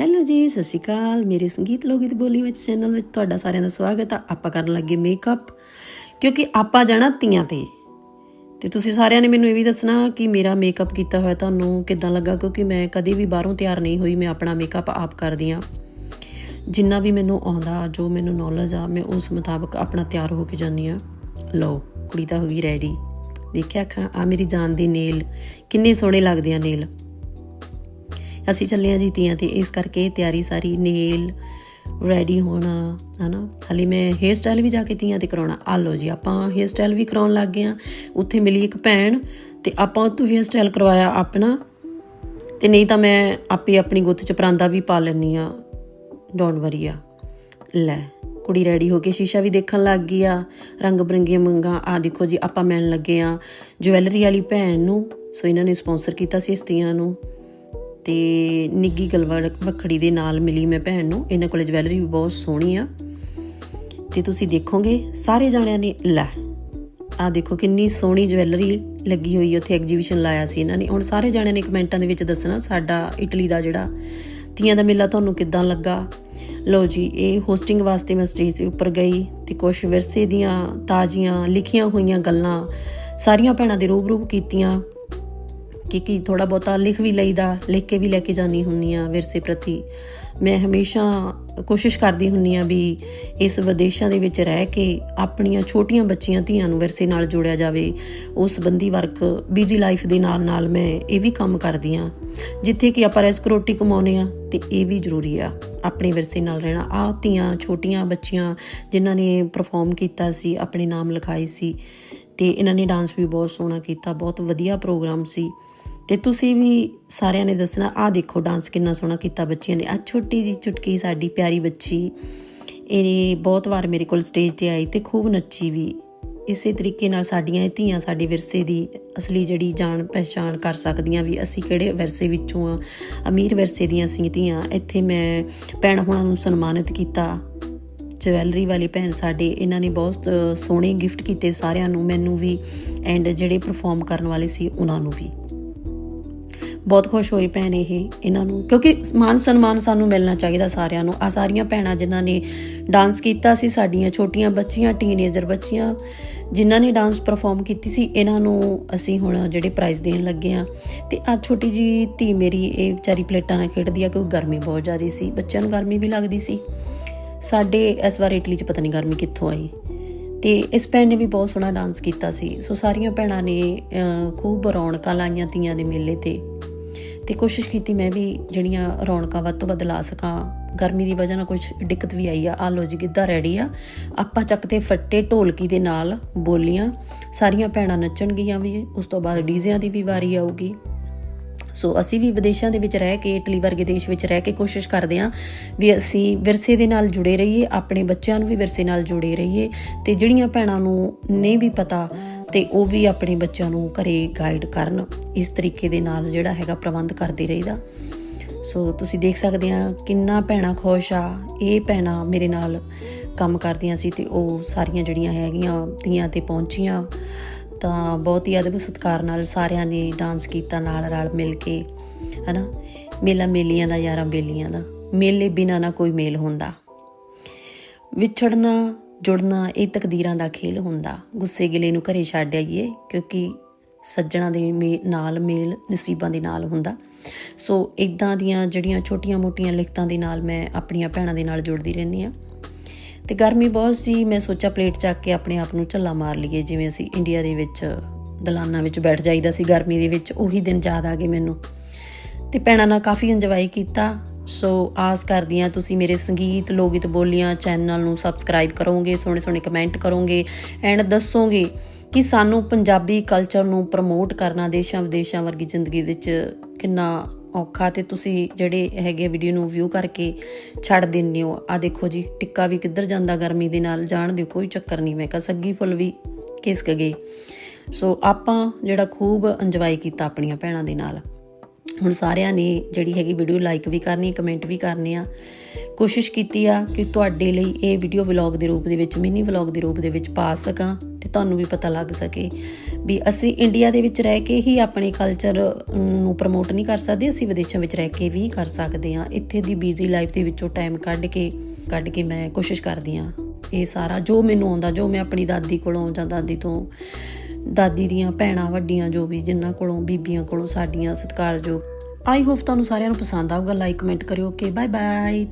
Hello ਜੀ, ਸਤਿ ਸ਼੍ਰੀ ਅਕਾਲ। ਮੇਰੇ ਸੰਗੀਤ ਲੋਗੀ ਬੋਲੀ ਵਿੱਚ ਚੈਨਲ ਵਿੱਚ ਤੁਹਾਡਾ ਸਾਰਿਆਂ ਦਾ ਸਵਾਗਤ ਆ। ਆਪਾਂ ਕਰਨ ਲੱਗੇ ਮੇਕਅਪ ਕਿਉਂਕਿ ਆਪਾਂ ਜਾਣਾ ਤੀਆਂ ਤੇ। ਤੇ ਤੁਸੀਂ ਸਾਰਿਆਂ ਨੇ ਮੈਨੂੰ ਇਹ ਵੀ ਦੱਸਣਾ ਕਿ ਮੇਰਾ ਮੇਕਅਪ ਕੀਤਾ ਹੋਇਆ ਤੁਹਾਨੂੰ ਕਿੱਦਾਂ ਲੱਗਾ? ਕਿਉਂਕਿ ਮੈਂ ਕਦੇ ਵੀ ਬਾਹਰੋਂ ਤਿਆਰ ਨਹੀਂ ਹੋਈ, ਮੈਂ ਆਪਣਾ ਮੇਕਅਪ ਆਪ ਕਰਦੀ ਆ ਜਿੰਨਾ ਵੀ ਮੈਨੂੰ ਆਉਂਦਾ, ਜੋ ਮੈਨੂੰ ਨੌਲੇਜ ਆ, ਮੈਂ ਉਸ ਮੁਤਾਬਕ ਆਪਣਾ ਤਿਆਰ ਹੋ ਕੇ ਜਾਂਦੀ ਆ ਲਓ, ਕੁੜੀ ਤਾਂ ਹੋ ਗਈ ਰੈਡੀ ਦੇਖਿਆ ਅੱਖਾਂ? ਆ ਮੇਰੀ ਜਾਨ ਦੀ ਨੇਲ ਕਿੰਨੇ ਸੋਹਣੇ ਲੱਗਦੇ ਆ ਨੇਲ ਅਸੀਂ ਚੱਲੇ ਆ ਜੀ ਤੀਆਂ ਤੇ, ਇਸ ਕਰਕੇ ਤਿਆਰੀ ਸਾਰੀ ਨੇਲ ਰੈਡੀ ਹੋਣਾ, ਹਨਾ? ਹਾਲੇ ਮੈਂ ਹੇਅਰ ਸਟਾਈਲ ਵੀ ਜਾ ਕੇ ਤੀਆਂ ਤੇ ਕਰਾਉਣਾ। ਆ ਲੋ ਜੀ, ਆਪਾਂ ਹੇਅਰ ਸਟਾਈਲ ਵੀ ਕਰਾਉਣ ਲੱਗ ਗਏ ਆ ਉੱਥੇ ਮਿਲੀ ਇੱਕ ਭੈਣ ਤੇ ਆਪਾਂ ਉੱਥੋਂ ਹੇਅਰ ਸਟਾਈਲ ਕਰਵਾਇਆ ਆਪਣਾ। ਤੇ ਨਹੀਂ ਤਾਂ ਮੈਂ ਆਪੇ ਆਪਣੀ ਗੁੱਤ ਚ ਪਰਾਂਦਾ ਵੀ ਪਾ ਲੈਣੀ ਆ ਡੋਂਟ ਵਰੀ ਆ। ਲੈ, ਕੁੜੀ ਰੈਡੀ ਹੋ ਕੇ ਸ਼ੀਸ਼ਾ ਵੀ ਦੇਖਣ ਲੱਗ ਗਈ ਆ। ਰੰਗ ਬਰੰਗੀਆਂ ਮੰਗਾ ਆ ਦੇਖੋ ਜੀ, ਆਪਾਂ ਮਿਲਣ ਲੱਗੇ ਆ ਜਵੈਲਰੀ ਵਾਲੀ ਭੈਣ ਨੂੰ, ਸੋ ਇਹਨਾਂ ਨੇ ਸਪਾਂਸਰ ਕੀਤਾ ਸੀ ਇਸ ਤੀਆਂ ਨੂੰ। ਤੇ ਨਿੱਗੀ ਗਲਵੜ ਵਖੜੀ ਦੇ ਨਾਲ ਮਿਲੀ ਮੈਂ ਭੈਣ ਨੂੰ। ਇਹਨਾਂ ਕੋਲੇ ਜਵੈਲਰੀ ਵੀ ਬਹੁਤ ਸੋਹਣੀ ਆ। ਤੇ ਤੁਸੀਂ ਦੇਖੋਗੇ, ਸਾਰੇ ਜਾਣਿਆਂ ਨੇ, ਲੈ ਆ ਦੇਖੋ ਕਿੰਨੀ ਸੋਹਣੀ ਜਵੈਲਰੀ ਲੱਗੀ ਹੋਈ ਉੱਥੇ ਐਗਜੀਬਿਸ਼ਨ ਲਾਇਆ ਸੀ ਇਹਨਾਂ ਨੇ। ਹੁਣ ਸਾਰੇ ਜਾਣਿਆਂ ਨੇ ਕਮੈਂਟਾਂ ਦੇ ਵਿੱਚ ਦੱਸਣਾ, ਸਾਡਾ ਇਟਲੀ ਦਾ ਜਿਹੜਾ ਤੀਆਂ ਦਾ ਮੇਲਾ ਤੁਹਾਨੂੰ ਕਿੱਦਾਂ ਲੱਗਾ? ਲਓ ਜੀ, ਇਹ ਹੋਸਟਿੰਗ ਵਾਸਤੇ ਮੈਂ ਸਟੇਜ ਦੇ ਉੱਪਰ ਗਈ ਤੇ ਕੁਝ ਵਿਰਸੇ ਦੀਆਂ ਤਾਜ਼ੀਆਂ ਲਿਖੀਆਂ ਹੋਈਆਂ ਗੱਲਾਂ ਸਾਰੀਆਂ ਭੈਣਾਂ ਦੇ ਰੂਬਰੂ ਕੀਤੀਆਂ। ਕਿ ਕੀ ਥੋੜਾ ਬਹੁਤਾ ਲਿਖ ਵੀ ਲਈਦਾ, ਲਿਖ ਕੇ ਵੀ ਲੈ ਕੇ ਜਾਣੀ ਹੁੰਨੀ ਆ ਵਿਰਸੇ ਪ੍ਰਤੀ। ਮੈਂ ਹਮੇਸ਼ਾ ਕੋਸ਼ਿਸ਼ ਕਰਦੀ ਹੁੰਨੀ ਆ ਵੀ ਇਸ ਵਿਦੇਸ਼ਾਂ ਦੇ ਵਿੱਚ ਰਹਿ ਕੇ ਆਪਣੀਆਂ ਛੋਟੀਆਂ ਬੱਚੀਆਂ ਧੀਆਂ ਨੂੰ ਵਿਰਸੇ ਨਾਲ ਜੋੜਿਆ ਜਾਵੇ। ਉਸ ਸੰਬੰਧੀ ਵਰਕ ਬੀਜੀ ਲਾਈਫ ਦੇ ਨਾਲ ਨਾਲ ਮੈਂ ਇਹ ਵੀ ਕੰਮ ਕਰਦੀ ਆ ਜਿੱਥੇ ਕਿ ਆਪਾਂ ਰੈਸਕ ਰੋਟੀ ਕਮਾਉਨੇ ਆ ਤੇ ਇਹ ਵੀ ਜ਼ਰੂਰੀ ਆ, ਆਪਣੇ ਵਿਰਸੇ ਨਾਲ ਰਹਿਣਾ। ਆ ਧੀਆਂ, ਛੋਟੀਆਂ ਬੱਚੀਆਂ ਜਿਨ੍ਹਾਂ ਨੇ ਪਰਫਾਰਮ ਕੀਤਾ ਸੀ, ਆਪਣੇ ਨਾਮ ਲਿਖਾਏ ਸੀ ਤੇ ਇਹਨਾਂ ਨੇ ਡਾਂਸ ਵੀ ਬਹੁਤ ਸੋਹਣਾ ਕੀਤਾ, ਬਹੁਤ ਵਧੀਆ ਪ੍ਰੋਗਰਾਮ ਸੀ। ਤੇ ਤੁਸੀਂ ਵੀ ਸਾਰਿਆਂ ਨੇ ਦੱਸਣਾ ਆ ਦੇਖੋ ਡਾਂਸ ਕਿੰਨਾ ਸੋਹਣਾ ਕੀਤਾ ਬੱਚਿਆਂ ਨੇ। ਆ ਛੋਟੀ ਜੀ ਚੁਟਕੀ ਸਾਡੀ ਪਿਆਰੀ ਬੱਚੀ ਇਹ ਬਹੁਤ ਵਾਰ ਮੇਰੇ ਕੋਲ ਸਟੇਜ ਤੇ ਆਈ ਤੇ ਖੂਬ ਨੱਚੀ ਵੀ। ਇਸੇ ਤਰੀਕੇ ਨਾਲ ਸਾਡੀਆਂ ਇਹ ਧੀਆਂ ਸਾਡੇ ਵਿਰਸੇ ਦੀ ਅਸਲੀ ਜਿਹੜੀ ਜਾਣ ਪਛਾਣ ਕਰ ਸਕਦੀਆਂ ਵੀ ਅਸੀਂ ਕਿਹੜੇ ਵਿਰਸੇ ਵਿੱਚੋਂ ਆ। ਅਮੀਰ ਵਿਰਸੇ ਦੀਆਂ ਸੀ ਧੀਆਂ। ਇੱਥੇ ਮੈਂ ਭੈਣ ਹੁਣਾਂ ਨੂੰ ਸਨਮਾਨਿਤ ਕੀਤਾ। ਜਵੈਲਰੀ ਵਾਲੀ ਭੈਣ ਸਾਡੇ, ਇਹਨਾਂ ਨੇ ਬਹੁਤ ਸੋਹਣੇ ਗਿਫਟ ਕੀਤੇ ਸਾਰਿਆਂ ਨੂੰ, ਮੈਨੂੰ ਵੀ ਐਂਡ ਜਿਹੜੇ ਪਰਫਾਰਮ ਕਰਨ ਵਾਲੇ ਸੀ ਉਹਨਾਂ ਨੂੰ ਵੀ। ਬਹੁਤ ਖੁਸ਼ ਹੋਈ ਭੈਣ ਇਹ, ਇਹਨਾਂ ਨੂੰ। ਕਿਉਂਕਿ ਮਾਨ ਸਨਮਾਨ ਸਾਨੂੰ ਮਿਲਣਾ ਚਾਹੀਦਾ ਸਾਰਿਆਂ ਨੂੰ। ਆ ਸਾਰੀਆਂ ਭੈਣਾਂ ਜਿਨ੍ਹਾਂ ਨੇ ਡਾਂਸ ਕੀਤਾ ਸੀ, ਸਾਡੀਆਂ ਛੋਟੀਆਂ ਬੱਚੀਆਂ ਟੀਨੇਜਰ ਬੱਚੀਆਂ, ਜਿਨ੍ਹਾਂ ਨੇ ਡਾਂਸ ਪਰਫਾਰਮ ਕੀਤੀ ਸੀ, ਇਹਨਾਂ ਨੂੰ ਅਸੀਂ ਹੁਣ ਜਿਹੜੇ ਪ੍ਰਾਈਜ਼ ਦੇਣ ਲੱਗੇ ਆ ਤੇ ਆ ਛੋਟੀ ਜੀ ਧੀ ਮੇਰੀ, ਇਹ ਵਿਚਾਰੀ ਪਲੇਟਾਂ ਨਾਲ ਖੇਡਦੀ ਆ, ਕਿਉਂਕਿ ਗਰਮੀ ਬਹੁਤ ਜ਼ਿਆਦੀ ਸੀ। ਬੱਚਿਆਂ ਨੂੰ ਗਰਮੀ ਵੀ ਲੱਗਦੀ ਸੀ। ਸਾਡੇ ਇਸ ਵਾਰ ਇਟਲੀ 'ਚ ਪਤਾ ਨਹੀਂ ਗਰਮੀ ਕਿੱਥੋਂ ਆਈ। ਤੇ ਇਸ ਭੈਣ ਨੇ ਵੀ ਬਹੁਤ ਸੋਹਣਾ ਡਾਂਸ ਕੀਤਾ ਸੀ। ਸੋ ਸਾਰੀਆਂ ਭੈਣਾਂ ਨੇ ਖੂਬ ਰੌਣਕਾਂ ਲਾਈਆਂ ਤੀਆਂ ਦੇ ਮੇਲੇ ਤੇ। ਤੇ ਕੋਸ਼ਿਸ਼ ਕੀਤੀ ਮੈਂ ਵੀ ਜਿਹੜੀਆਂ ਰੌਣਕਾਂ ਵੱਧ ਤੋਂ ਵੱਧ ਲਾ ਸਕਾਂ। ਗਰਮੀ ਦੀ ਵਜ੍ਹਾ ਨਾਲ ਕੁਝ ਦਿੱਕਤ ਵੀ ਆਈ ਆ। ਆ ਲੋ ਜੀ ਗਿੱਧਾ ਰੈਡੀ ਆ। ਆਪਾਂ ਚੱਕਦੇ ਫੱਟੇ ਢੋਲਕੀ ਦੇ ਨਾਲ ਬੋਲੀਆਂ। ਸਾਰੀਆਂ ਭੈਣਾਂ ਨੱਚਣਗੀਆਂ ਵੀ, ਉਸ ਤੋਂ ਬਾਅਦ ਡੀਜ਼ਿਆਂ ਦੀ ਵੀ ਵਾਰੀ ਆਊਗੀ। ਸੋ ਅਸੀਂ ਵੀ ਵਿਦੇਸ਼ਾਂ ਦੇ ਵਿੱਚ ਰਹਿ ਕੇ, ਇਟਲੀ ਵਰਗੇ ਦੇਸ਼ ਵਿੱਚ ਰਹਿ ਕੇ ਕੋਸ਼ਿਸ਼ ਕਰਦੇ ਹਾਂ ਵੀ ਅਸੀਂ ਵਿਰਸੇ ਦੇ ਨਾਲ ਜੁੜੇ ਰਹੀਏ, ਆਪਣੇ ਬੱਚਿਆਂ ਨੂੰ ਵੀ ਵਿਰਸੇ ਨਾਲ ਜੁੜੇ ਰਹੀਏ। ਤੇ ਜਿਹੜੀਆਂ ਭੈਣਾਂ ਨੂੰ ਨਹੀਂ ਵੀ ਪਤਾ ਤੇ ਉਹ ਵੀ ਆਪਣੇ ਬੱਚਿਆਂ ਨੂੰ ਘਰੇ ਗਾਈਡ ਕਰਨ, ਇਸ ਤਰੀਕੇ ਦੇ ਨਾਲ ਜਿਹੜਾ ਹੈਗਾ ਪ੍ਰਬੰਧ ਕਰਦੇ ਰਹੀਦਾ। ਸੋ ਤੁਸੀਂ ਦੇਖ ਸਕਦੇ ਆ ਕਿੰਨਾ ਭੈਣਾ ਖੁਸ਼ ਆ, ਇਹ ਭੈਣਾ ਮੇਰੇ ਨਾਲ ਕੰਮ ਕਰਦੀਆਂ ਸੀ ਤੇ ਉਹ ਸਾਰੀਆਂ ਜਿਹੜੀਆਂ ਹੈਗੀਆਂ ਤੀਆਂ ਤੇ ਪਹੁੰਚੀਆਂ। ਤਾਂ ਬਹੁਤ ਹੀ ਅਦਬ ਸਤਕਾਰ ਨਾਲ ਸਾਰਿਆਂ ਨੇ ਡਾਂਸ ਕੀਤਾ ਨਾਲ ਰਲ ਮਿਲ ਕੇ, ਹਨਾ? ਮੇਲਾ ਮੇਲੀਆਂ ਦਾ ਯਾਰਾਂ ਬੇਲੀਆਂ ਦਾ, ਮੇਲੇ ਬਿਨਾ ਨਾ ਕੋਈ ਮੇਲ ਹੁੰਦਾ। ਵਿਛੜਨਾ ਜੁੜਨਾ ਇਹ ਤਕਦੀਰਾਂ ਦਾ ਖੇਲ ਹੁੰਦਾ। ਗੁੱਸੇ ਗਿਲੇ ਨੂੰ ਘਰੇ ਛੱਡ ਆਈਏ ਕਿਉਂਕਿ ਸੱਜਣਾ ਦੇ ਨਾਲ ਮੇਲ ਨਸੀਬਾਂ ਦੇ ਨਾਲ ਹੁੰਦਾ। ਸੋ ਇਦਾਂ ਦੀਆਂ ਜਿਹੜੀਆਂ ਛੋਟੀਆਂ-ਮੋਟੀਆਂ ਲਿਖਤਾਂ ਦੇ ਨਾਲ ਮੈਂ ਆਪਣੀਆਂ ਭੈਣਾਂ ਦੇ ਨਾਲ ਜੁੜਦੀ ਰਹਿੰਦੀ ਆ ਤੇ ਗਰਮੀ ਬਹੁਤ ਸੀ, ਮੈਂ ਸੋਚਿਆ ਪਲੇਟ ਚੱਕ ਕੇ ਆਪਣੇ ਆਪ ਨੂੰ ਝੱਲਾ ਮਾਰ ਲਈਏ, ਜਿਵੇਂ ਅਸੀਂ ਇੰਡੀਆ ਦੇ ਵਿੱਚ ਦਲਾਨਾਂ ਵਿੱਚ ਬੈਠ ਜਾਈਦਾ ਸੀ ਗਰਮੀ ਦੇ ਵਿੱਚ, ਉਹੀ ਦਿਨ ਯਾਦ ਆ ਗਏ ਮੈਨੂੰ। ਤੇ ਭੈਣਾਂ ਨਾਲ ਕਾਫੀ ਇੰਜੋਏ ਕੀਤਾ। ਸੋ ਆਸ ਕਰਦੀ ਆ ਤੁਸੀਂ ਮੇਰੇ ਸੰਗੀਤ ਲੋਗਿਤ ਬੋਲੀਆਂ ਚੈਨਲ ਨੂੰ ਸਬਸਕ੍ਰਾਈਬ ਕਰੋਗੇ ਸੋਹਣੇ ਸੋਹਣੇ ਕਮੈਂਟ ਕਰੋਗੇ ਐਂਡ ਦੱਸੋਗੇ ਕਿ ਸਾਨੂੰ ਪੰਜਾਬੀ ਕਲਚਰ ਨੂੰ ਪ੍ਰਮੋਟ ਕਰਨਾ ਦੇਸ਼ਾਂ ਵਿਦੇਸ਼ਾਂ ਵਰਗੀ ਜ਼ਿੰਦਗੀ ਵਿੱਚ ਕਿੰਨਾ ਔਖਾ ਤੇ ਤੁਸੀਂ ਜਿਹੜੇ ਹੈਗੇ ਵੀਡੀਓ ਨੂੰ ਵਿਊ ਕਰਕੇ ਛੱਡ ਦਿੰਦੇ ਹੋ। ਆ ਦੇਖੋ ਜੀ, ਟਿੱਕਾ ਵੀ ਕਿੱਧਰ ਜਾਂਦਾ ਗਰਮੀ ਦੇ ਨਾਲ, ਜਾਣ ਦਿਓ, ਕੋਈ ਚੱਕਰ ਨਹੀਂ। ਮੈਂ ਕਹਾ ਸੱਗੀ ਫੁੱਲ ਵੀ ਕਿਸਕ ਗਏ। ਸੋ ਆਪਾਂ ਜਿਹੜਾ ਖੂਬ ਇੰਜੋਏ ਕੀਤਾ ਆਪਣੀਆਂ ਭੈਣਾਂ ਦੇ ਨਾਲ। ਹੁਣ ਸਾਰਿਆਂ ਨੇ ਜਿਹੜੀ ਹੈਗੀ ਵੀਡੀਓ ਲਾਈਕ ਵੀ ਕਰਨੀ ਕਮੈਂਟ ਵੀ ਕਰਨੇ ਆ। ਕੋਸ਼ਿਸ਼ ਕੀਤੀ ਆ ਕਿ ਤੁਹਾਡੇ ਲਈ ਇਹ ਵੀਡੀਓ ਵਲੌਗ ਦੇ ਰੂਪ ਦੇ ਵਿੱਚ ਮਿਨੀ ਵਲੌਗ ਦੇ ਰੂਪ ਦੇ ਵਿੱਚ ਪਾ ਸਕਾਂ ਤੇ ਤੁਹਾਨੂੰ ਵੀ ਪਤਾ ਲੱਗ ਸਕੇ ਵੀ ਅਸੀਂ ਇੰਡੀਆ ਦੇ ਵਿੱਚ ਰਹਿ ਕੇ ਹੀ ਆਪਣੇ ਕਲਚਰ ਨੂੰ ਪ੍ਰਮੋਟ ਨਹੀਂ ਕਰ ਸਕਦੇ, ਅਸੀਂ ਵਿਦੇਸ਼ਾਂ ਵਿੱਚ ਰਹਿ ਕੇ ਵੀ ਕਰ ਸਕਦੇ ਹਾਂ ਇੱਥੇ ਦੀ ਬਿਜ਼ੀ ਲਾਈਫ ਦੇ ਵਿੱਚੋਂ ਟਾਈਮ ਕੱਢ ਕੇ ਕੱਢ ਕੇ ਮੈਂ ਕੋਸ਼ਿਸ਼ ਕਰਦੀ ਹਾਂ ਇਹ ਸਾਰਾ, ਜੋ ਮੈਨੂੰ ਆਉਂਦਾ, ਜੋ ਮੈਂ ਆਪਣੀ ਦਾਦੀ ਕੋਲੋਂ ਜਾਂ ਦਾਦੀ ਤੋਂ, ਦਾਦੀ ਦੀਆਂ ਭੈਣਾਂ, ਵੱਡੀਆਂ, ਜੋ ਵੀ ਜਿਨ੍ਹਾਂ ਕੋਲੋਂ, ਬੀਬੀਆਂ ਕੋਲੋਂ ਸਾਡੀਆਂ ਸਤਿਕਾਰਯੋਗ। ਆਈ ਹੋਪ ਤੁਹਾਨੂੰ ਸਾਰਿਆਂ ਨੂੰ ਪਸੰਦ ਆਊਗਾ। ਲਾਈਕ ਕਮੈਂਟ ਕਰਿਓ। Okay bye bye